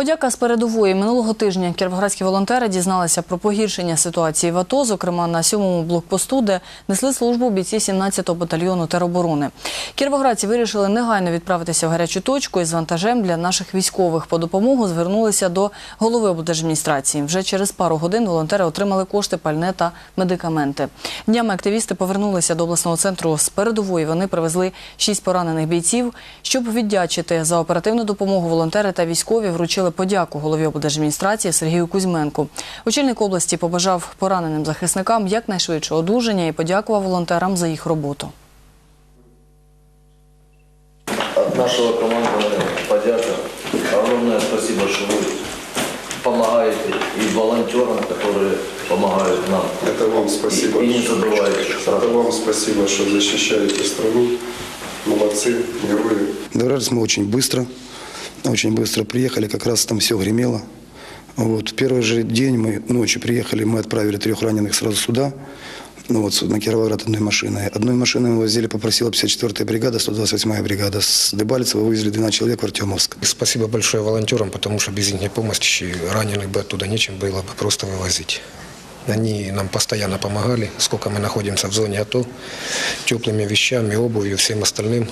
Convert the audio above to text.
Подяка з передової минулого тижня кіровоградські волонтери дізналися про погіршення ситуації в АТО, зокрема на сьомому блокпосту, де несли службу бійці 17-го батальйону тероборони. Кіровоградці вирішили негайно відправитися в гарячу точку із вантажем для наших військових. По допомогу звернулися до голови облдержадміністрації. Вже через пару годин волонтери отримали кошти, пальне та медикаменти. Днями активісти повернулися до обласного центру з передової. Вони привезли шість поранених бійців. Щоб віддячити за оперативну допомогу, волонтери та військові вручили подяку голові облдержадміністрації Сергію Кузьменку. Очільник області побажав пораненим захисникам якнайшвидшого одужання і подякував волонтерам за їх роботу. От нашего командования подяка. Огромное спасибо, что вы помогаете и волонтерам, которые помогают нам. Это вам спасибо. И, и не забывайте. Это вам спасибо, что защищаете страну. Молодцы, герои. Добрались мы очень быстро, Очень быстро приехали, как раз там все гремело. Вот. Первый же день мы ночью приехали, мы отправили трех раненых сразу сюда, ну вот на Кировоград одной машиной. Одной машиной мы возили, попросила 54-я бригада, 128-я бригада. С Дебальцева вывезли 12 человек в Артемовск. Спасибо большое волонтерам, потому что без их помощи раненых бы оттуда нечем было бы просто вывозить. Они нам постоянно помогали, сколько мы находимся в зоне АТО, теплыми вещами, обувью, всем остальным.